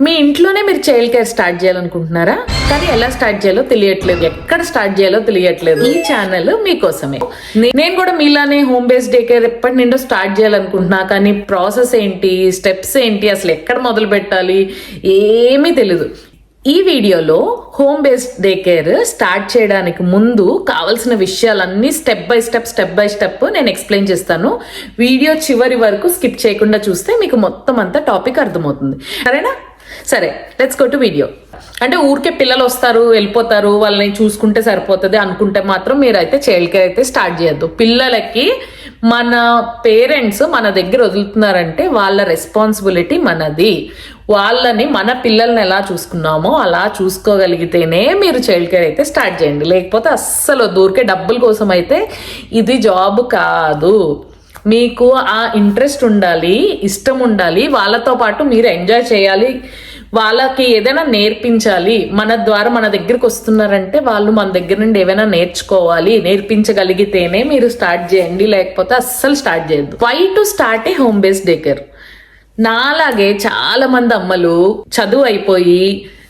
మీ ఇంట్లోనే మీరు child care start చేయాలనుకుంటున్నారా? కానీ ఎలా స్టార్ట్ చేయాలో తెలియట్లేదు. ఎక్కడ స్టార్ట్ చేయాలో తెలియట్లేదు. ఈ ఛానల్ మీకోసమే. నేను కూడా మీలానే హోమ్ బేస్డ్ డే కేర్ ఎప్పటి నుండో స్టార్ట్ చేయాలనుకుంటున్నా. కానీ ప్రాసెస్ ఏంటి? స్టెప్స్ ఏంటి? అసలు ఎక్కడ మొదలు పెట్టాలి? ఏమీ తెలీదు. ఈ వీడియోలో home based day care start చేయడానికి ముందు కావాల్సిన విషయాలన్నీ step by step step by step నేను ఎక్స్ప్లెయిన్ చేస్తాను. వీడియో చివరి వరకు స్కిప్ చేయకుండా చూస్తే మీకు మొత్తం అంతా టాపిక్ అర్థమవుతుంది. సరేనా? సరే లెట్స్ గో టు వీడియో అంటే ఊరికే పిల్లలు వస్తారు వెళ్ళిపోతారు వాళ్ళని చూసుకుంటే సరిపోతుంది అనుకుంటే మాత్రం మీరైతే చైల్డ్ కేర్ అయితే స్టార్ట్ చేయొద్దు. పిల్లలకి మన పేరెంట్స్ మన దగ్గర వదులుతున్నారంటే వాళ్ళ రెస్పాన్సిబిలిటీ మనది. వాళ్ళని మన పిల్లల్ని ఎలా చూసుకున్నామో అలా చూసుకోగలిగితేనే మీరు చైల్డ్ కేర్ అయితే స్టార్ట్ చేయండి. లేకపోతే అస్సలు దూరికే డబ్బుల కోసం అయితే ఇది జాబ్ కాదు. మీకు ఆ ఇంట్రెస్ట్ ఉండాలి ఇష్టం ఉండాలి వాళ్ళతో పాటు మీరు ఎంజాయ్ చేయాలి వాళ్ళకి ఏదైనా నేర్పించాలి మన ద్వారా మన దగ్గరికి వస్తున్నారంటే వాళ్ళు మన దగ్గర నుండి ఏమైనా నేర్చుకోవాలి నేర్పించగలిగితేనే మీరు స్టార్ట్ చేయండి లేకపోతే అస్సలు స్టార్ట్ చేయద్దు. Why to start a home based daycare నాలాగే చాలా మంది అమ్మలు చదువు అయిపోయి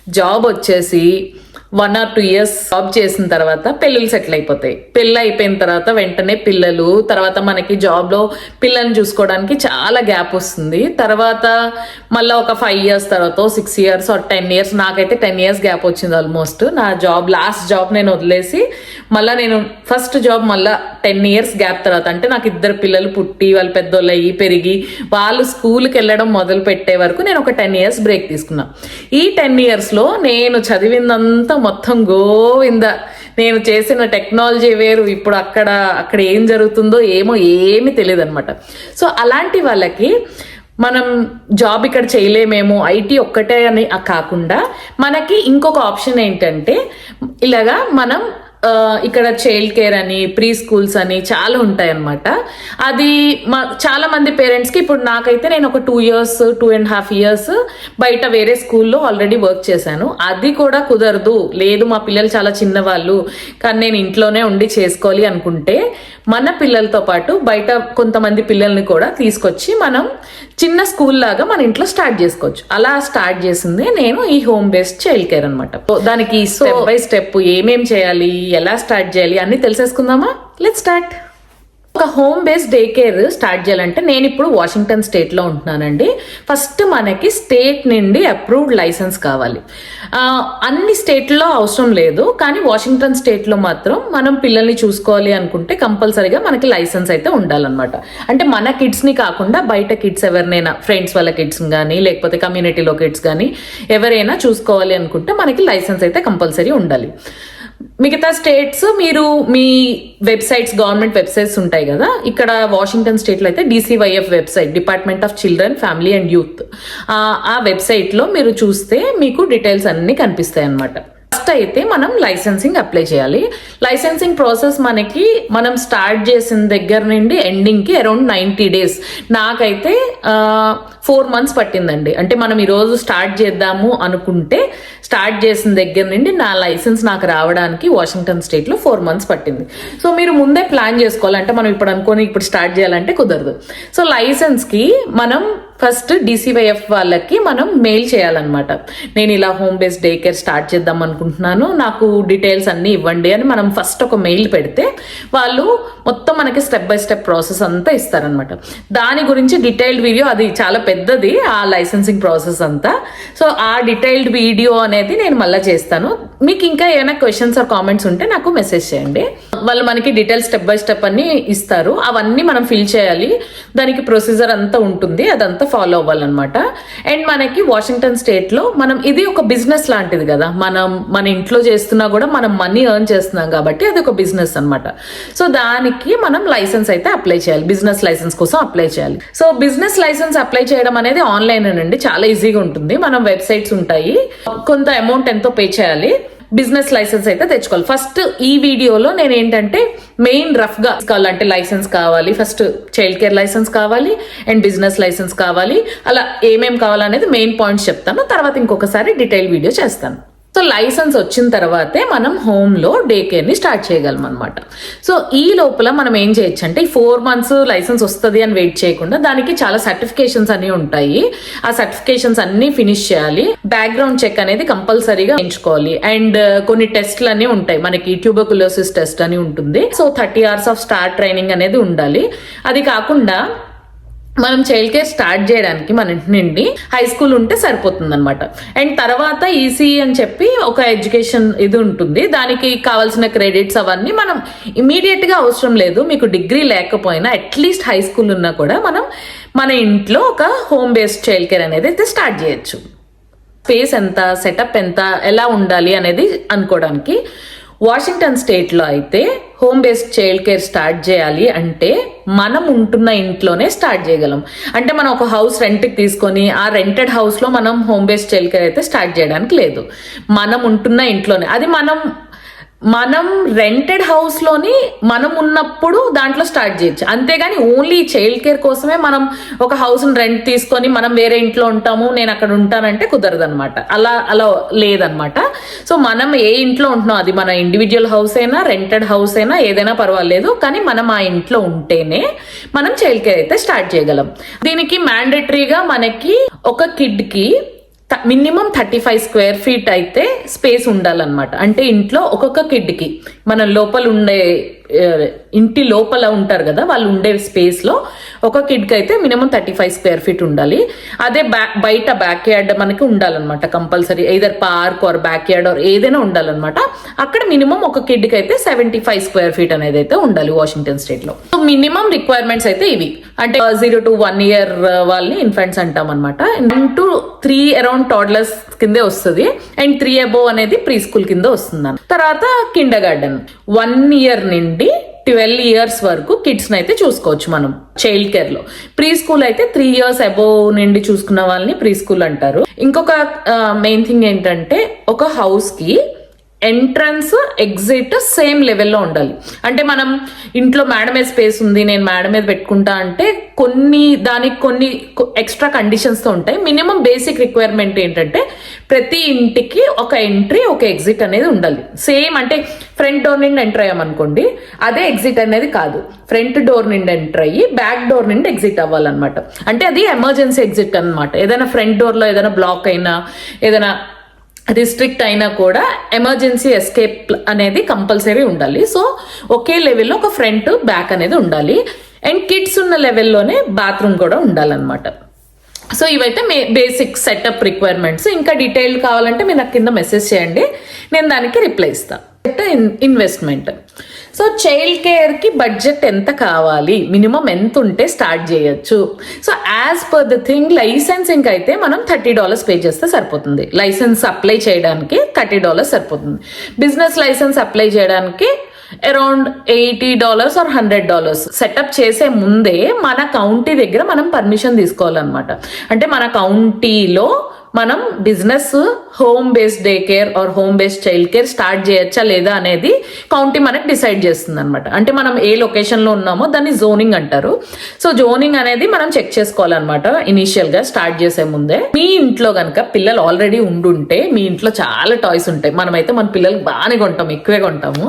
జాబ్ వచ్చేసి one or two years job చేసిన తర్వాత పెళ్ళిళ్ళు సెటిల్ అయిపోతాయి. పెళ్ళి అయిపోయిన తర్వాత వెంటనే పిల్లలు తర్వాత మనకి జాబ్లో పిల్లల్ని చూసుకోవడానికి చాలా గ్యాప్ వస్తుంది. తర్వాత మళ్ళీ ఒక ఫైవ్ ఇయర్స్ తర్వాత six years or ten years నాకైతే టెన్ ఇయర్స్ గ్యాప్ వచ్చింది ఆల్మోస్ట్ నా జాబ్ లాస్ట్ జాబ్ నేను వదిలేసి మళ్ళీ నేను ఫస్ట్ జాబ్ మళ్ళీ టెన్ ఇయర్స్ గ్యాప్ తర్వాత. అంటే నాకు ఇద్దరు పిల్లలు పుట్టి వాళ్ళు పెద్దోళ్ళు అయ్యి పెరిగి వాళ్ళు స్కూల్కి వెళ్ళడం మొదలు పెట్టే వరకు నేను ఒక టెన్ ఇయర్స్ బ్రేక్ తీసుకున్నా. ఈ టెన్ ఇయర్స్లో నేను చదివిందంతా మొత్తం గోవింద. నేను చేసిన టెక్నాలజీ వేరు ఇప్పుడు అక్కడ అక్కడ ఏం జరుగుతుందో ఏమో ఏమీ తెలియదు అనమాట సో అలాంటి వాళ్ళకి మనం జాబ్ ఇక్కడ చేయలేమేమో ఐటీ ఒక్కటే అని కాకుండా మనకి ఇంకొక ఆప్షన్ ఏంటంటే ఇలాగా మనం ఇక్కడ చైల్డ్ కేర్ అని ప్రీ స్కూల్స్ అని చాలా ఉంటాయి అన్నమాట అది మా చాలా మంది పేరెంట్స్కి ఇప్పుడు నాకైతే నేను ఒక two years two and half years బయట వేరే స్కూల్లో ఆల్రెడీ వర్క్ చేశాను. అది కూడా కుదరదు. లేదు మా పిల్లలు చాలా చిన్నవాళ్ళు. కానీ నేను ఇంట్లోనే ఉండి చేసుకోవాలి అనుకుంటే మన పిల్లలతో పాటు బయట కొంతమంది పిల్లల్ని కూడా తీసుకొచ్చి మనం చిన్న స్కూల్ లాగా మన ఇంట్లో స్టార్ట్ చేసుకోవచ్చు. అలా స్టార్ట్ చేసింది నేను ఈ హోమ్ బేస్డ్ చైల్డ్ కేర్ అనమాట దానికి స్టెప్ బై స్టెప్ ఏమేం చేయాలి ఎలా స్టార్ట్ చేయాలి? అన్ని తెలిసేసుకుందామా? లెట్ స్టార్ట్ ఒక home based day care start చేయాలంటే నేను ఇప్పుడు వాషింగ్టన్ స్టేట్లో ఉంటున్నానండి. ఫస్ట్ మనకి స్టేట్ నుండి అప్రూవ్డ్ లైసెన్స్ కావాలి. అన్ని స్టేట్లో అవసరం లేదు కానీ వాషింగ్టన్ స్టేట్లో మాత్రం మనం పిల్లల్ని చూసుకోవాలి అనుకుంటే కంపల్సరీగా మనకి లైసెన్స్ అయితే ఉండాలన్నమాట. అంటే మన కిడ్స్ని కాకుండా బయట కిడ్స్ ఎవరినైనా ఫ్రెండ్స్ వాళ్ళ కిడ్స్ కానీ లేకపోతే కమ్యూనిటీలో కిడ్స్ కానీ ఎవరైనా చూసుకోవాలి అనుకుంటే మనకి లైసెన్స్ అయితే కంపల్సరీ ఉండాలి. మిగతా స్టేట్స్ మీరు మీ వెబ్సైట్స్ గవర్నమెంట్ వెబ్సైట్స్ ఉంటాయి కదా? ఇక్కడ వాషింగ్టన్ స్టేట్లో అయితే DCYF website department of children family and youth. ఆ వెబ్సైట్లో మీరు చూస్తే మీకు డీటెయిల్స్ అన్నీ కనిపిస్తాయి అన్నమాట ఫస్ట్ అయితే మనం లైసెన్సింగ్ అప్లై చేయాలి. లైసెన్సింగ్ ప్రాసెస్ మనకి మనం స్టార్ట్ చేసిన దగ్గర నుండి ఎండింగ్కి అరౌండ్ నైంటీ డేస్ నాకైతే ఫోర్ మంత్స్ పట్టిందండి. అంటే మనం ఈరోజు స్టార్ట్ చేద్దాము అనుకుంటే స్టార్ట్ చేసిన దగ్గర నుండి నా లైసెన్స్ నాకు రావడానికి వాషింగ్టన్ స్టేట్లో ఫోర్ మంత్స్ పట్టింది. సో మీరు ముందే ప్లాన్ చేసుకోవాలంటే మనం ఇప్పుడు అనుకొని ఇప్పుడు స్టార్ట్ చేయాలంటే కుదరదు. సో లైసెన్స్కి మనం ఫస్ట్ డీసీవైఎఫ్ వాళ్ళకి మనం మెయిల్ చేయాలన్నమాట. నేను ఇలా home based day care start చేద్దాం అనుకుంటున్నాను. నాకు డీటెయిల్స్ అన్నీ ఇవ్వండి అని మనం ఫస్ట్ ఒక మెయిల్ పెడితే వాళ్ళు మొత్తం మనకి స్టెప్ బై స్టెప్ ప్రాసెస్ అంతా ఇస్తారనమాట దాని గురించి డీటెయిల్డ్ వీడియో అది చాలా పెద్దది ఆ లైసెన్సింగ్ ప్రాసెస్ అంతా. సో ఆ డీటెయిల్డ్ వీడియో అనేది నేను మళ్ళీ చేస్తాను. మీకు ఇంకా ఏమైనా క్వశ్చన్స్ ఆర్ కామెంట్స్ ఉంటే నాకు మెసేజ్ చేయండి. వాళ్ళు మనకి డీటెయిల్స్ స్టెప్ బై స్టెప్ అన్ని ఇస్తారు. అవన్నీ మనం ఫిల్ చేయాలి. దానికి ప్రొసీజర్ అంతా ఉంటుంది. అదంతా ఫాలో అవ్వాలన్నమాట. అండ్ మనకి వాషింగ్టన్ స్టేట్లో మనం ఇది ఒక బిజినెస్ లాంటిది కదా. మనం మన ఇంట్లో చేస్తున్నా కూడా మనం మనీ ఎర్న్ చేస్తున్నాం కాబట్టి అది ఒక బిజినెస్ అనమాట సో దానికి మనం లైసెన్స్ అయితే అప్లై చేయాలి. బిజినెస్ లైసెన్స్ కోసం అప్లై చేయాలి. సో బిజినెస్ లైసెన్స్ అప్లై చేయడం అనేది ఆన్లైన్ అండి చాలా ఈజీగా ఉంటుంది. మనం వెబ్సైట్స్ ఉంటాయి. కొంత అమౌంట్ ఎంతో పే చేయాలి. బిజినెస్ లైసెన్స్ అయితే తెచ్చుకోవాలి. ఫస్ట్ ఈ వీడియోలో నేను ఏంటంటే మెయిన్ రఫ్గా లైసెన్స్ కావాలి. ఫస్ట్ చైల్డ్ కేర్ లైసెన్స్ కావాలి. అండ్ బిజినెస్ లైసెన్స్ కావాలి. అలా ఏమేం కావాలనేది మెయిన్ పాయింట్స్ చెప్తాను. తర్వాత ఇంకొకసారి డీటెయిల్ వీడియో చేస్తాను. సో లైసెన్స్ వచ్చిన తర్వాతే మనం హోమ్లో డే కేర్ని స్టార్ట్ చేయగలం అనమాట సో ఈ లోపల మనం ఏం చేయొచ్చు అంటే ఈ ఫోర్ మంత్స్ లైసెన్స్ వస్తుంది అని వెయిట్ చేయకుండా దానికి చాలా సర్టిఫికేషన్స్ అన్ని ఉంటాయి. ఆ సర్టిఫికేషన్స్ అన్ని ఫినిష్ చేయాలి. బ్యాక్గ్రౌండ్ చెక్ అనేది కంపల్సరీగా ఎంచుకోవాలి అండ్ uh, కొన్ని టెస్ట్లు అన్ని ఉంటాయి. మనకి ట్యూబర్కులోసిస్ టెస్ట్ అని ఉంటుంది. So thirty hours of star training అనేది ఉండాలి. అది కాకుండా మనం చైల్డ్ కేర్ స్టార్ట్ చేయడానికి మన ఇంటి నుండి హై స్కూల్ ఉంటే సరిపోతుంది అనమాట అండ్ తర్వాత ఈసీఈ అని చెప్పి ఒక ఎడ్యుకేషన్ ఇది ఉంటుంది. దానికి కావాల్సిన క్రెడిట్స్ అవన్నీ మనం ఇమీడియట్గా అవసరం లేదు. మీకు డిగ్రీ లేకపోయినా అట్లీస్ట్ హై స్కూల్ ఉన్నా కూడా మనం మన ఇంట్లో ఒక హోమ్ బేస్డ్ చైల్డ్ కేర్ అనేది అయితే స్టార్ట్ చేయొచ్చు. స్పేస్ ఎంత సెటప్ ఎంత ఎలా ఉండాలి అనేది అనుకోవడానికి వాషింగ్టన్ స్టేట్లో అయితే home based child care start చేయాలి అంటే మనం ఉంటున్న ఇంట్లోనే స్టార్ట్ చేయగలం. అంటే మనం ఒక హౌస్ రెంట్కి తీసుకొని ఆ రెంటెడ్ హౌస్లో మనం హోమ్ బేస్డ్ చైల్డ్ కేర్ అయితే స్టార్ట్ చేయడానికి లేదు. మనం ఉంటున్న ఇంట్లోనే. అది మనం మనం రెంటెడ్ హౌస్లోని మనం ఉన్నప్పుడు దాంట్లో స్టార్ట్ చేయొచ్చు. అంతేగాని ఓన్లీ చైల్డ్ కేర్ కోసమే మనం ఒక హౌస్ రెంట్ తీసుకొని మనం వేరే ఇంట్లో ఉంటాము నేను అక్కడ ఉంటానంటే కుదరదు అనమాట అలా అలా లేదనమాట సో మనం ఏ ఇంట్లో ఉంటున్నాం అది మన ఇండివిజువల్ హౌస్ అయినా రెంటెడ్ హౌస్ అయినా ఏదైనా పర్వాలేదు. కానీ మనం ఆ ఇంట్లో ఉంటేనే మనం చైల్డ్ కేర్ అయితే స్టార్ట్ చేయగలం. దీనికి మ్యాండేటరీగా మనకి ఒక కిడ్కి minimum thirty five square feet అయితే స్పేస్ ఉండాలన్నమాట. అంటే ఇంట్లో ఒక్కొక్క కిడ్కి మన లోపల ఉండే ఇంటి లోపల ఉంటారు కదా వాళ్ళు ఉండే స్పేస్లో ఒక కిడ్కి అయితే minimum thirty five square feet ఉండాలి. అదే బ్యాక్ బయట బ్యాక్ యార్డ్ మనకి ఉండాలన్నమాట compulsory. Either park or back yard or ఏదైనా ఉండాలన్నమాట. అక్కడ మినిమం ఒక కిడ్కి అయితే సెవెంటీ ఫైవ్ స్క్వేర్ ఫీట్ అనేది అయితే ఉండాలి వాషింగ్టన్ స్టేట్లో సో మినిమం రిక్వైర్మెంట్స్ అయితే ఇవి. అంటే జీరో టు వన్ ఇయర్ వాళ్ళని ఇన్ఫెంట్స్ అంటాం అనమాట one two three around toddlers కిందే వస్తుంది. అండ్ త్రీ అబోవ్ అనేది ప్రీ స్కూల్ కింద వస్తుంది తర్వాత కిండర్ గార్డెన్ వన్ ఇయర్ నుండి ట్వెల్వ్ ఇయర్స్ వరకు కిడ్స్ అయితే చూసుకోవచ్చు మనం. చైల్డ్ కేర్లో. ప్రీ స్కూల్ అయితే త్రీ ఇయర్స్ అబోవ్ నుండి చూసుకున్న వాళ్ళని ప్రీ స్కూల్ అంటారు. ఇంకొక మెయిన్ థింగ్ ఏంటంటే ఒక హౌస్కి ఎంట్రన్స్ ఎగ్జిట్ సేమ్ లెవెల్లో ఉండాలి. అంటే మనం ఇంట్లో మేడ మీద స్పేస్ ఉంది నేను మేడ మీద పెట్టుకుంటా అంటే కొన్ని దానికి కొన్ని ఎక్స్ట్రా కండిషన్స్తో ఉంటాయి. మినిమం బేసిక్ రిక్వైర్మెంట్ ఏంటంటే ప్రతి ఇంటికి ఒక ఎంట్రీ ఒక ఎగ్జిట్ అనేది ఉండాలి. సేమ్ అంటే ఫ్రంట్ డోర్ నుండి ఎంటర్ అయ్యామనుకోండి అదే ఎగ్జిట్ అనేది కాదు. ఫ్రంట్ డోర్ నుండి ఎంటర్ అయ్యి బ్యాక్ డోర్ నుండి ఎగ్జిట్ అవ్వాలన్నమాట. అంటే అది ఎమర్జెన్సీ ఎగ్జిట్ అనమాట ఏదైనా ఫ్రంట్ డోర్లో ఏదైనా బ్లాక్ అయినా ఏదైనా రిస్ట్రిక్ట్ అయినా కూడా ఎమర్జెన్సీ ఎస్కేప్ అనేది కంపల్సరీ ఉండాలి. సో ఒకే లెవెల్లో ఒక ఫ్రంట్ బ్యాక్ అనేది ఉండాలి. అండ్ కిడ్స్ ఉన్న లెవెల్లోనే బాత్రూమ్ కూడా ఉండాలన్నమాట. సో ఇవైతే మే బేసిక్ సెటప్ రిక్వైర్మెంట్స్. ఇంకా డీటెయిల్ కావాలంటే మీరు నాకు కింద మెసేజ్ చేయండి. నేను దానికి రిప్లై ఇస్తాను ఇన్వెస్ట్మెంట్. సో చైల్డ్ కేర్కి బడ్జెట్ ఎంత కావాలి? మినిమం ఎంత ఉంటే స్టార్ట్ చేయొచ్చు. So as per the thing licensing అయితే మనం థర్టీ డాలర్స్ పే చేస్తే సరిపోతుంది. లైసెన్స్ అప్లై చేయడానికి థర్టీ డాలర్స్ సరిపోతుంది. బిజినెస్ లైసెన్స్ అప్లై చేయడానికి around eighty dollars or hundred dollars setup చేసే ముందే మన కౌంటీ దగ్గర మనం పర్మిషన్ తీసుకోవాలన్నమాట. అంటే మన కౌంటీలో మనం business home based day care or home based child care start చేయొచ్చా లేదా అనేది కౌంటీ మనకి డిసైడ్ చేస్తుంది అనమాట అంటే మనం ఏ లొకేషన్లో ఉన్నామో దాన్ని జోనింగ్ అంటారు. సో జోనింగ్ అనేది మనం చెక్ చేసుకోవాలన్నమాట ఇనీషియల్గా స్టార్ట్ చేసే ముందే. మీ ఇంట్లో కనుక పిల్లలు ఆల్రెడీ ఉండుంటే మీ ఇంట్లో చాలా టాయ్స్ ఉంటాయి. మనమైతే మన పిల్లలు బాగానే కొంటాం ఎక్కువే కొంటాము.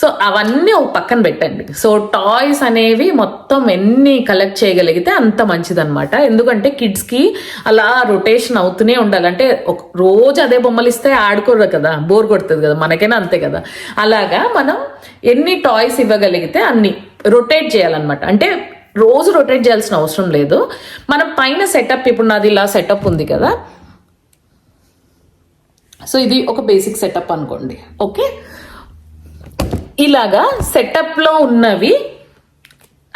సో అవన్నీ ఒక పక్కన పెట్టండి. సో టాయ్స్ అనేవి మొత్తం ఎన్ని కలెక్ట్ చేయగలిగితే అంత మంచిదన్నమాట. ఎందుకంటే కిడ్స్కి అలా రొటేషన్ అవుతూనే ఉండాలంటే ఒక రోజు రోజు అదే బొమ్మలు ఇస్తే ఆడుకోరు కదా బోర్ కొడుతుంది కదా మనకైనా అంతే కదా. అలాగా మనం ఎన్ని టాయ్స్ ఇవ్వగలిగితే అన్ని రొటేట్ చేయాలన్నమాట. అంటే రోజు రొటేట్ చేయాల్సిన అవసరం లేదు. మనం పైన సెటప్ ఇప్పుడు నాది ఇలా సెటప్ ఉంది కదా. సో ఇది ఒక బేసిక్ సెటప్ అనుకోండి. ఓకే ఇలాగా సెటప్లో ఉన్నవి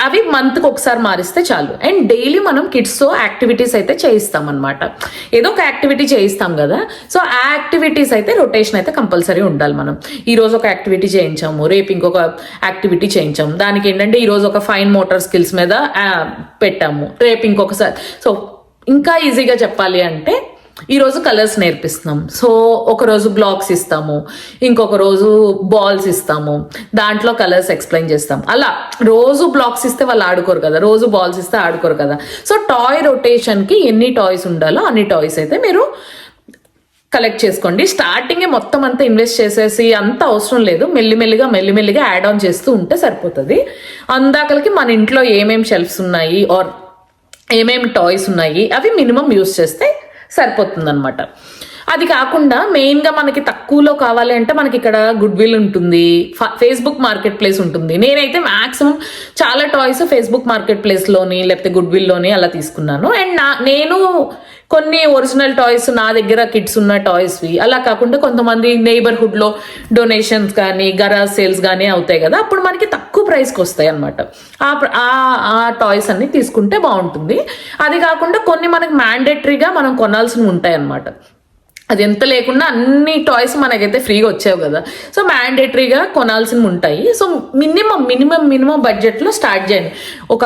అవి మంత్కి ఒకసారి మారిస్తే చాలు. అండ్ డైలీ మనం కిడ్స్తో యాక్టివిటీస్ అయితే చేయిస్తాం అనమాట ఏదో ఒక యాక్టివిటీ చేయిస్తాం కదా. సో ఆ యాక్టివిటీస్ అయితే రొటేషన్ అయితే కంపల్సరీ ఉండాలి మనం. ఈ రోజు ఒక యాక్టివిటీ చేయించాము రేపు ఇంకొక యాక్టివిటీ చేయించాము దానికి ఏంటంటే ఈరోజు ఒక ఫైన్ మోటార్ స్కిల్స్ మీద పెట్టాము. రేపు ఇంకొకసారి. సో ఇంకా ఈజీగా చెప్పాలి అంటే ఈరోజు కలర్స్ నేర్పిస్తున్నాం. సో ఒక రోజు బ్లాక్స్ ఇస్తాము ఇంకొక రోజు బాల్స్ ఇస్తాము దాంట్లో కలర్స్ ఎక్స్ప్లెయిన్ చేస్తాం. అలా రోజు బ్లాక్స్ ఇస్తే వాళ్ళు ఆడుకోరు కదా రోజు బాల్స్ ఇస్తే ఆడుకోరు కదా. సో టాయ్ రొటేషన్కి ఎన్ని టాయ్స్ ఉండాలో అన్ని టాయ్స్ అయితే మీరు కలెక్ట్ చేసుకోండి. స్టార్టింగే మొత్తం అంతా ఇన్వెస్ట్ చేసేసి అంత అవసరం లేదు. మెల్లిమెల్లిగా మెల్లిమెల్లిగా యాడ్ ఆన్ చేస్తూ ఉంటే సరిపోతుంది. అందాకలకి మన ఇంట్లో ఏమేమి షెల్ఫ్స్ ఉన్నాయి ఆర్ ఏమేమి టాయ్స్ ఉన్నాయి అవి మినిమం యూస్ చేస్తే సరిపోతుంది అది కాకుండా మెయిన్గా మనకి తక్కువలో కావాలి అంటే మనకి ఇక్కడ గుడ్ విల్ ఉంటుంది ఫేస్బుక్ మార్కెట్ ప్లేస్ ఉంటుంది. నేనైతే మ్యాక్సిమం చాలా టాయ్స్ ఫేస్బుక్ మార్కెట్ ప్లేస్లోని లేకపోతే గుడ్ విల్లోని అలా తీసుకున్నాను. అండ్ నా నేను కొన్ని ఒరిజినల్ టాయ్స్ నా దగ్గర కిడ్స్ ఉన్న టాయ్స్వి అలా కాకుండా కొంతమంది నేబర్హుడ్లో డొనేషన్స్ కానీ గరా సేల్స్ కానీ అవుతాయి కదా అప్పుడు మనకి తక్కువ ప్రైస్కి వస్తాయి అనమాట ఆ టాయ్స్ అన్ని తీసుకుంటే బాగుంటుంది. అది కాకుండా కొన్ని మనకి మ్యాండేటరీగా మనం కొనాల్సినవి ఉంటాయి అన్నమాట. అది ఎంత లేకుండా అన్ని టాయ్స్ మనకైతే ఫ్రీగా వచ్చావు కదా. సో మ్యాండేటరీగా కొనాల్సినవి ఉంటాయి. సో మినిమం మినిమం మినిమం బడ్జెట్లో స్టార్ట్ చేయండి. ఒక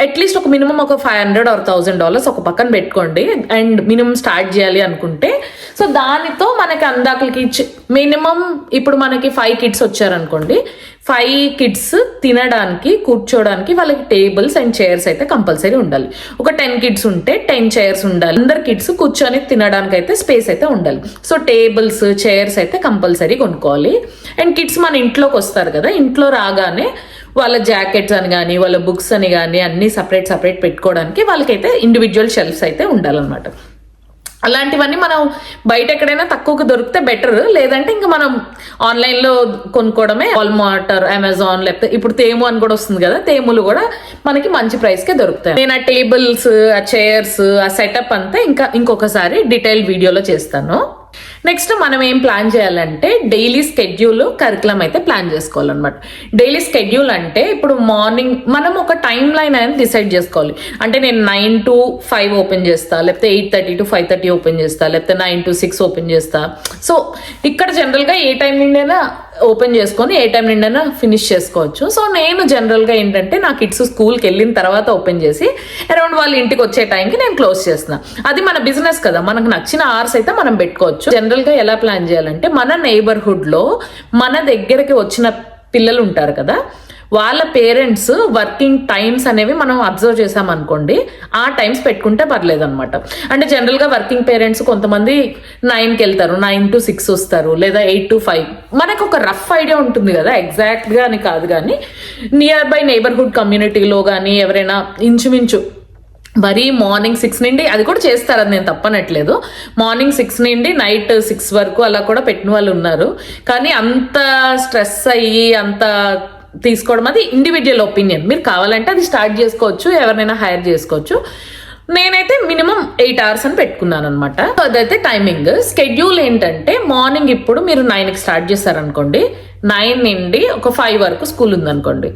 అట్లీస్ట్ ఒక మినిమం ఒక five hundred or thousand dollars ఒక పక్కన పెట్టుకోండి. అండ్ మినిమం స్టార్ట్ చేయాలి అనుకుంటే. సో దానితో మనకి అందాకలకి మినిమం ఇప్పుడు మనకి ఫైవ్ కిడ్స్ వచ్చారనుకోండి. ఫైవ్ కిడ్స్ తినడానికి కూర్చోడానికి వాళ్ళకి టేబుల్స్ అండ్ చైర్స్ అయితే కంపల్సరీ ఉండాలి. ఒక టెన్ కిడ్స్ ఉంటే టెన్ చైర్స్ ఉండాలి. అందరు కిడ్స్ కూర్చొని తినడానికి అయితే స్పేస్ అయితే ఉండాలి. సో టేబుల్స్ చైర్స్ అయితే కంపల్సరీ కొనుక్కోవాలి. అండ్ కిడ్స్ మన ఇంట్లోకి వస్తారు కదా ఇంట్లో రాగానే వాళ్ళ జాకెట్స్ అని కానీ వాళ్ళ బుక్స్ అని కానీ అన్నీ సపరేట్ సపరేట్ పెట్టుకోవడానికి వాళ్ళకైతే ఇండివిజువల్ షెల్ఫ్స్ అయితే ఉండాలన్నమాట. అలాంటివన్నీ మనం బయట ఎక్కడైనా తక్కువకు దొరికితే బెటర్ లేదంటే ఇంకా మనం ఆన్లైన్లో కొనుక్కోవడమే వాల్మార్టర్ అమెజాన్ లేకపోతే ఇప్పుడు తేము అని కూడా వస్తుంది కదా తేములు కూడా మనకి మంచి ప్రైస్కే దొరుకుతాయి. నేను ఆ టేబుల్స్ ఆ చైర్స్ ఆ సెటప్ అంతా ఇంకా ఇంకొకసారి డీటెయిల్ వీడియోలో చేస్తాను. నెక్స్ట్ మనం ఏం ప్లాన్ చేయాలంటే డైలీ స్కెడ్యూల్ కరికులం అయితే ప్లాన్ చేసుకోవాలన్నమాట. డైలీ స్కెడ్యూల్ అంటే ఇప్పుడు మార్నింగ్ మనం ఒక టైం లైన్ అనేది డిసైడ్ చేసుకోవాలి. అంటే నేను నైన్ టు ఫైవ్ ఓపెన్ చేస్తా లేకపోతే eight thirty to five thirty open చేస్తా లేకపోతే నైన్ టు సిక్స్ ఓపెన్ చేస్తా. సో ఇక్కడ జనరల్గా ఏ టైం నుండైనా ఓపెన్ చేసుకొని ఏ టైం నిండైనా ఫినిష్ చేసుకోవచ్చు. సో నేను జనరల్గా ఏంటంటే నా కిడ్స్ స్కూల్కి వెళ్ళిన తర్వాత ఓపెన్ చేసి అరౌండ్ వాళ్ళ ఇంటికి వచ్చే టైంకి నేను క్లోజ్ చేస్తున్నా. అది మన బిజినెస్ కదా మనకు నచ్చిన అవర్స్ అయితే మనం పెట్టుకోవచ్చు. జనరల్గా ఎలా ప్లాన్ చేయాలంటే మన నైబర్హుడ్లో మన దగ్గరికి వచ్చిన పిల్లలు ఉంటారు కదా వాళ్ళ పేరెంట్స్ వర్కింగ్ టైమ్స్ అనేవి మనం అబ్జర్వ్ చేసామనుకోండి ఆ టైమ్స్ పెట్టుకుంటే పర్లేదు అనమాట అంటే జనరల్గా వర్కింగ్ పేరెంట్స్ కొంతమంది నైన్కి వెళ్తారు నైన్ టు సిక్స్ వస్తారు లేదా ఎయిట్ టు ఫైవ్. మనకు ఒక రఫ్ ఐడియా ఉంటుంది కదా ఎగ్జాక్ట్గా అని కాదు కానీ నియర్ బై నైబర్హుడ్ కమ్యూనిటీలో కానీ ఎవరైనా ఇంచుమించు మరీ మార్నింగ్ సిక్స్ నుండి అది కూడా చేస్తారు అది నేను తప్పనట్లేదు. మార్నింగ్ సిక్స్ నుండి నైట్ సిక్స్ వరకు అలా కూడా పెట్టిన వాళ్ళు ఉన్నారు. కానీ అంత స్ట్రెస్ అయ్యి అంత తీసుకోవడం అది ఇండివిజువల్ ఒపీనియన్ మీరు కావాలంటే అది స్టార్ట్ చేసుకోవచ్చు ఎవరినైనా హైర్ చేసుకోవచ్చు. నేనైతే మినిమం ఎయిట్ అవర్స్ అని పెట్టుకున్నాను అనమాట అదైతే టైమింగ్ స్కెడ్యూల్ ఏంటంటే మార్నింగ్ ఇప్పుడు మీరు నైన్కి స్టార్ట్ చేస్తారనుకోండి నైన్ నుండి ఒక ఫైవ్ వరకు స్కూల్ ఉందనుకోండి.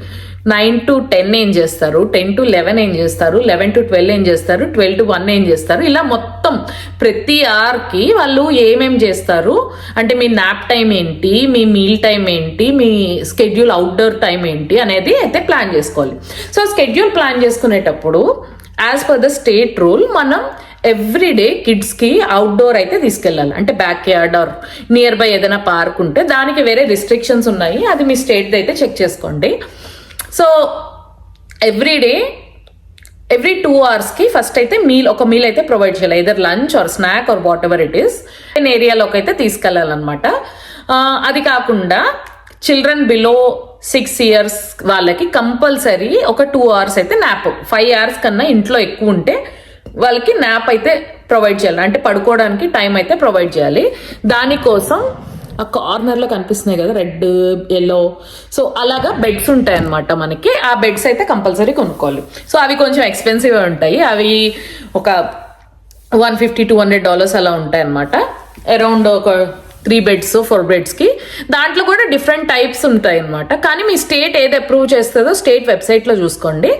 నైన్ టు టెన్ ఏం చేస్తారు? టెన్ టు లెవెన్ ఏం చేస్తారు? లెవెన్ టు ట్వెల్వ్ ఏం చేస్తారు? ట్వెల్వ్ టు వన్ ఏం చేస్తారు? ఇలా మొత్తం ప్రతి అవర్కి వాళ్ళు ఏమేం చేస్తారు? అంటే మీ నాప్ టైం ఏంటి? మీ మీల్ టైం ఏంటి? మీ స్కెడ్యూల్ అవుట్డోర్ టైం ఏంటి? అనేది అయితే ప్లాన్ చేసుకోవాలి. సో స్కెడ్యూల్ ప్లాన్ చేసుకునేటప్పుడు as per the state rule మనం ఎవ్రీడే కిడ్స్కి అవుట్డోర్ అయితే తీసుకెళ్ళాలి. అంటే back yard or near by ఏదైనా పార్క్ ఉంటే దానికి వేరే రిస్ట్రిక్షన్స్ ఉన్నాయి. అది మీ స్టేట్ అయితే చెక్ చేసుకోండి. సో ఎవ్రీడే ఎవ్రీ టూ అవర్స్కి ఫస్ట్ అయితే మీల్ ఒక మీల్ అయితే ప్రొవైడ్ చేయాలి. Either lunch or snack or whatever it is ఏరియాలోకి అయితే తీసుకెళ్ళాలన్నమాట. అది కాకుండా చిల్డ్రన్ బిలో సిక్స్ ఇయర్స్ వాళ్ళకి కంపల్సరీ ఒక టూ అవర్స్ అయితే నాప్ ఫైవ్ అవర్స్ కన్నా ఇంట్లో ఎక్కువ ఉంటే వాళ్ళకి నాప్ అయితే ప్రొవైడ్ చేయాలి. అంటే పడుకోవడానికి టైం అయితే ప్రొవైడ్ చేయాలి. దానికోసం ఆ కార్నర్లో కనిపిస్తున్నాయి కదా రెడ్ ఎల్లో సో అలాగా బెడ్స్ ఉంటాయి అనమాట మనకి. ఆ బెడ్స్ అయితే కంపల్సరీ కొనుక్కోవాలి. సో అవి కొంచెం ఎక్స్పెన్సివ్ ఉంటాయి. అవి ఒక one fifty two hundred dollars అలా ఉంటాయి అనమాట అరౌండ్ ఒక త్రీ బెడ్స్ ఫోర్ బెడ్స్కి దాంట్లో కూడా డిఫరెంట్ టైప్స్ ఉంటాయి అనమాట కానీ మీ స్టేట్ ఏది అప్రూవ్ చేస్తుందో స్టేట్ వెబ్సైట్లో చూసుకోండి.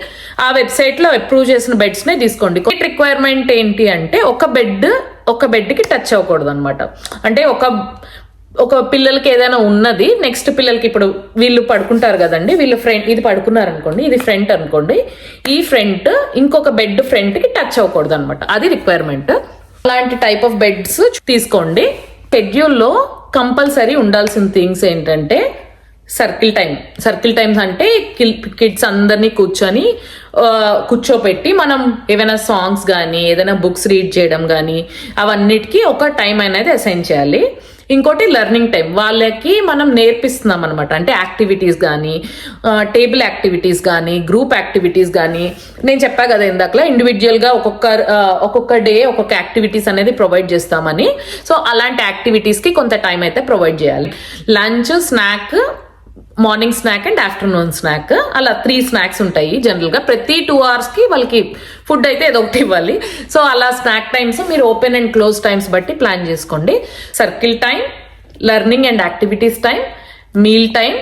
ఆ వెబ్సైట్లో అప్రూవ్ చేసిన బెడ్స్నే తీసుకోండి. రిక్వైర్మెంట్ ఏంటి అంటే ఒక బెడ్ ఒక బెడ్కి టచ్ అవ్వకూడదు అనమాట అంటే ఒక ఒక పిల్లలకి ఏదైనా ఉన్నది నెక్స్ట్ పిల్లలకి ఇప్పుడు వీళ్ళు పడుకుంటారు కదండి వీళ్ళు ఫ్రంట్ ఇది పడుకున్నారు అనుకోండి ఇది ఫ్రంట్ అనుకోండి ఈ ఫ్రంట్ ఇంకొక బెడ్ ఫ్రంట్కి టచ్ అవ్వకూడదు అనమాట అది రిక్వైర్మెంట్ అలాంటి టైప్ ఆఫ్ బెడ్స్ తీసుకోండి. షెడ్యూల్లో కంపల్సరీ ఉండాల్సిన థింగ్స్ ఏంటంటే సర్కిల్ టైం సర్కిల్ టైమ్స్ అంటే కిడ్స్ అందరినీ కూర్చొని కూర్చోపెట్టి మనం ఏమైనా సాంగ్స్ కానీ ఏదైనా బుక్స్ రీడ్ చేయడం కానీ అవన్నిటికీ ఒక టైం అనేది అసైన్ చేయాలి. ఇంకోటి లెర్నింగ్ టైం వాళ్ళకి మనం నేర్పిస్తున్నాం అనమాట అంటే యాక్టివిటీస్ కానీ టేబుల్ యాక్టివిటీస్ కానీ గ్రూప్ యాక్టివిటీస్ కానీ నేను చెప్పా కదా ఇందాకలా ఇండివిజువల్గా ఒక్కొక్క ఒక్కొక్క డే ఒక్కొక్క యాక్టివిటీస్ అనేది ప్రొవైడ్ చేస్తామని. సో అలాంటి యాక్టివిటీస్కి కొంత టైం అయితే ప్రొవైడ్ చేయాలి. Lunch snack morning snack and afternoon snack. అలా త్రీ స్నాక్స్ ఉంటాయి జనరల్గా. ప్రతి టూ అవర్స్కి వాళ్ళకి ఫుడ్ అయితే ఏదో ఒకటి ఇవ్వాలి. సో అలా స్నాక్ టైమ్స్ మీరు ఓపెన్ అండ్ క్లోజ్ టైమ్స్ బట్టి ప్లాన్ చేసుకోండి. Circle time learning and activities time meal time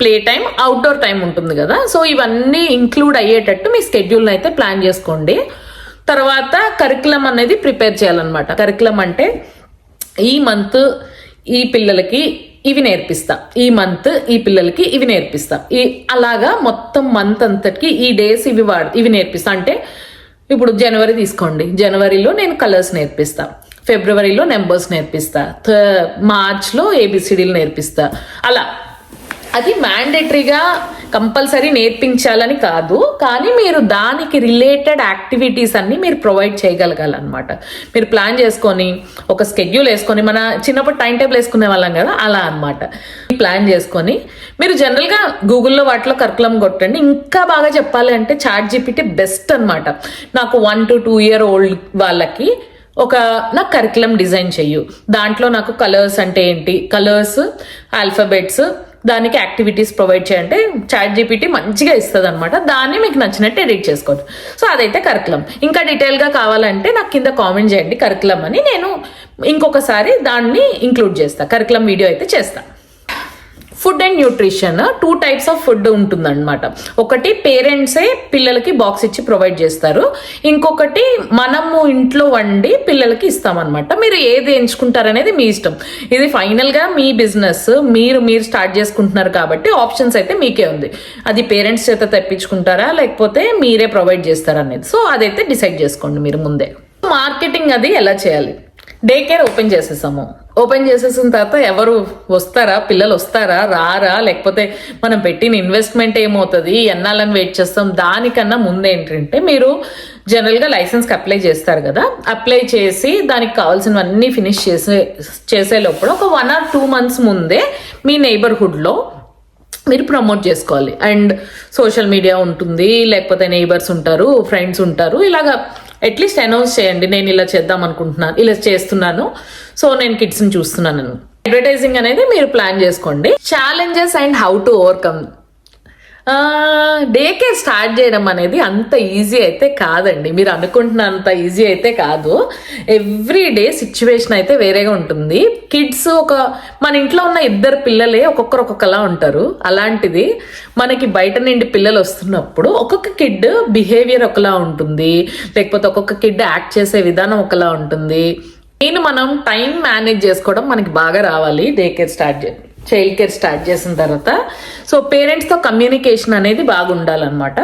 play time outdoor time ఉంటుంది కదా. సో ఇవన్నీ ఇంక్లూడ్ అయ్యేటట్టు మీ స్కెడ్యూల్ని అయితే ప్లాన్ చేసుకోండి. తర్వాత కరికులం అనేది ప్రిపేర్ చేయాలన్నమాట. కరికులం అంటే ఈ మంత్ ఈ పిల్లలకి ఇవి నేర్పిస్తా. ఈ మంత్ ఈ పిల్లలకి ఇవి నేర్పిస్తా. ఈ అలాగా మొత్తం మంత్ అంతటికి ఈ డేస్ ఇవి వాడు ఇవి నేర్పిస్తా. అంటే ఇప్పుడు జనవరి తీసుకోండి. జనవరిలో నేను కలర్స్ నేర్పిస్తా. ఫిబ్రవరిలో నెంబర్స్ నేర్పిస్తా. మార్చ్లో ఏబిసిడీలు నేర్పిస్తా. అలా. అది మ్యాండేటరీగా కంపల్సరీ నేర్పించాలని కాదు కానీ మీరు దానికి రిలేటెడ్ యాక్టివిటీస్ అన్ని మీరు ప్రొవైడ్ చేయగలగాలన్నమాట. మీరు ప్లాన్ చేసుకొని ఒక స్కెడ్యూల్ వేసుకొని మన చిన్నప్పుడు టైం టేబుల్ వేసుకునే వాళ్ళం కదా అలా అన్నమాట. ప్లాన్ చేసుకొని మీరు జనరల్గా గూగుల్లో వాటిలో కరికులం కొట్టండి. ఇంకా బాగా చెప్పాలి అంటే చాట్ జీపీటీ బెస్ట్ అనమాట నాకు one to two year old వాళ్ళకి ఒక నాకు కరికులం డిజైన్ చెయ్యు. దాంట్లో నాకు కలర్స్ అంటే ఏంటి? కలర్స్ ఆల్ఫబెట్స్ దానికి యాక్టివిటీస్ ప్రొవైడ్ చేయంటే చాట్ జీపీటీ మంచిగా ఇస్తుంది అనమాట దాన్ని మీకు నచ్చినట్టు ఎడిట్ చేసుకోవచ్చు. సో అదైతే కరికులం. ఇంకా డీటెయిల్గా కావాలంటే నాకు కింద కామెంట్ చేయండి. కరికులం అని నేను ఇంకొకసారి దాన్ని ఇంక్లూడ్ చేస్తాను కరికులం వీడియో అయితే చేస్తాను food and nutrition two types of food ఉంటుందన్నమాట. ఒకటి పేరెంట్సే పిల్లలకి బాక్స్ ఇచ్చి ప్రొవైడ్ చేస్తారు. ఇంకొకటి మనము ఇంట్లో వండి పిల్లలకి ఇస్తామన్నమాట. మీరు ఏది ఎంచుకుంటారనేది మీ ఇష్టం. ఇది ఫైనల్గా మీ బిజినెస్. మీరు మీరు స్టార్ట్ చేసుకుంటున్నారు కాబట్టి ఆప్షన్స్ అయితే మీకే ఉంది. అది పేరెంట్స్ చేత తెప్పించుకుంటారా? లేకపోతే మీరే ప్రొవైడ్ చేస్తారా అనేది. సో అదైతే డిసైడ్ చేసుకోండి మీరు ముందే. మార్కెటింగ్ అది ఎలా చేయాలి? డే కేర్ ఓపెన్ చేసేసాము. ఓపెన్ చేసేసిన తర్వాత ఎవరు వస్తారా? పిల్లలు వస్తారా? రారా? లేకపోతే మనం పెట్టిన ఇన్వెస్ట్మెంట్ ఏమవుతుంది? ఎన్నాళ్ళని వెయిట్ చేస్తాం? దానికన్నా ముందు ఏంటంటే మీరు జనరల్గా లైసెన్స్కి అప్లై చేస్తారు కదా? అప్లై చేసి దానికి కావాల్సినవన్నీ ఫినిష్ చేసే చేసే లోపల ఒక వన్ ఆర్ టూ మంత్స్ ముందే మీ నైబర్హుడ్లో మీరు ప్రమోట్ చేసుకోవాలి. అండ్ సోషల్ మీడియా ఉంటుంది లేకపోతే నైబర్స్ ఉంటారు ఫ్రెండ్స్ ఉంటారు ఇలాగా అట్లీస్ట్ అనౌన్స్ చేయండి నేను ఇలా చేద్దాం అనుకుంటున్నాను ఇలా చేస్తున్నాను. సో నేను కిడ్స్ని చూస్తున్నాను. అడ్వర్టైజింగ్ అనేది మీరు ప్లాన్ చేసుకోండి. Challenges and how to overcome day care start చేయడం అనేది అంత ఈజీ అయితే కాదండి. మీరు అనుకుంటున్న అంత ఈజీ అయితే కాదు. ఎవ్రీ డే సిచ్యువేషన్ అయితే వేరేగా ఉంటుంది. కిడ్స్ ఒక మన ఇంట్లో ఉన్న ఇద్దరు పిల్లలే ఒక్కొక్కరు ఒక్కొక్కలా ఉంటారు. అలాంటిది మనకి బయట నుండి పిల్లలు వస్తున్నప్పుడు ఒక్కొక్క కిడ్ బిహేవియర్ ఒకలా ఉంటుంది. లేకపోతే ఒక్కొక్క కిడ్ యాక్ట్ చేసే విధానం ఒకలా ఉంటుంది. నేను మనం టైం మేనేజ్ చేసుకోవడం మనకి బాగా రావాలి. డే కేర్ స్టార్ట్ చే చైల్డ్ కేర్ స్టార్ట్ చేసిన తర్వాత సో పేరెంట్స్తో కమ్యూనికేషన్ అనేది బాగుండాలన్నమాట.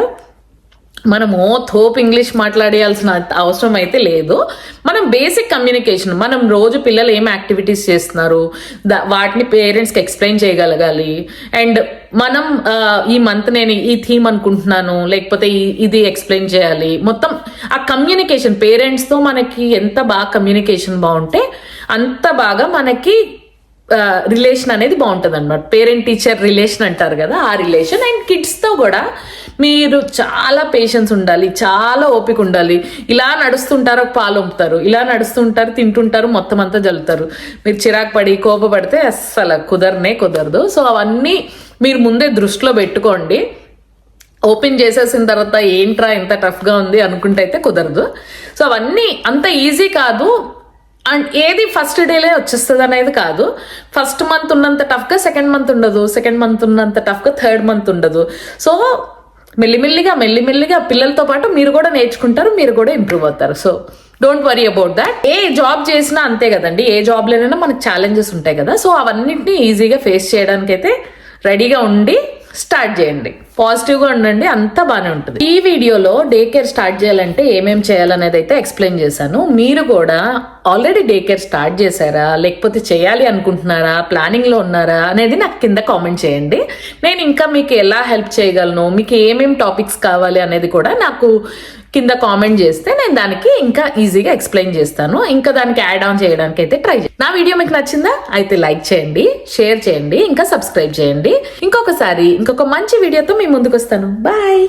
మనము థోప్ ఇంగ్లీష్ మాట్లాడేయాల్సిన అవసరం అయితే లేదు. మనం బేసిక్ కమ్యూనికేషన్ మనం రోజు పిల్లలు ఏం యాక్టివిటీస్ చేస్తున్నారు దా- వాటిని పేరెంట్స్కి ఎక్స్ప్లెయిన్ చేయగలగాలి. అండ్ మనం ఈ మంత్ నేను ఈ థీమ్ అనుకుంటున్నాను లేకపోతే ఇది ఎక్స్ప్లెయిన్ చేయాలి. మొత్తం ఆ కమ్యూనికేషన్ పేరెంట్స్తో మనకి ఎంత బాగా కమ్యూనికేషన్ బాగుంటే అంత బాగా మనకి రిలేషన్ అనేది బాగుంటుంది అనమాట పేరెంట్ టీచర్ రిలేషన్ అంటారు కదా ఆ రిలేషన్ అండ్ కిడ్స్తో కూడా మీరు చాలా పేషెన్స్ ఉండాలి చాలా ఓపిక ఉండాలి. ఇలా నడుస్తుంటారు పాలు వంపుతారు ఇలా నడుస్తుంటారు తింటుంటారు మొత్తం అంతా జల్లుతారు. మీరు చిరాకు పడి కోపపడితే అస్సలు కుదరనే కుదరదు. సో అవన్నీ మీరు ముందే దృష్టిలో పెట్టుకోండి. ఓపెన్ చేసేసిన తర్వాత ఏంట్రా ఎంత టఫ్గా ఉంది అనుకుంటే అయితే కుదరదు. సో అవన్నీ అంత ఈజీ కాదు. అండ్ ఏది ఫస్ట్ డేలే వచ్చేస్తుంది అనేది కాదు. ఫస్ట్ మంత్ ఉన్నంత టఫ్గా సెకండ్ మంత్ ఉండదు. సెకండ్ మంత్ ఉన్నంత టఫ్గా థర్డ్ మంత్ ఉండదు. సో మెల్లిమెల్లిగా మెల్లిమెల్లిగా పిల్లలతో పాటు మీరు కూడా నేర్చుకుంటారు మీరు కూడా ఇంప్రూవ్ అవుతారు. So don't worry about that A job చేసినా అంతే కదండి. ఏ జాబ్లోనైనా మనకు ఛాలెంజెస్ ఉంటాయి కదా. సో అవన్నింటినీ ఈజీగా ఫేస్ చేయడానికైతే రెడీగా ఉండి స్టార్ట్ చేయండి. పాజిటివ్గా ఉండండి అంతా బాగానే ఉంటుంది. ఈ వీడియోలో డే కేర్ స్టార్ట్ చేయాలంటే ఏమేమి చేయాలనేది అయితే ఎక్స్ప్లెయిన్ చేశాను. మీరు కూడా ఆల్రెడీ డే కేర్ స్టార్ట్ చేశారా? లేకపోతే చేయాలి అనుకుంటున్నారా? ప్లానింగ్లో ఉన్నారా? అనేది నాకు కింద కామెంట్ చేయండి. నేను ఇంకా మీకు ఎలా హెల్ప్ చేయగలను? మీకు ఏమేమి టాపిక్స్ కావాలి అనేది కూడా నాకు కింద కామెంట్ చేస్తే నేను దానికి ఇంకా ఈజీగా ఎక్స్ప్లెయిన్ చేస్తాను. ఇంకా దానికి యాడ్ ఆన్ చేయడానికి అయితే ట్రై చేయండి నా వీడియో మీకు నచ్చిందా? అయితే లైక్ చేయండి షేర్ చేయండి ఇంకా సబ్స్క్రైబ్ చేయండి. ఇంకొకసారి ఇంకొక మంచి వీడియోతో మీ ముందుకు వస్తాను. బాయ్!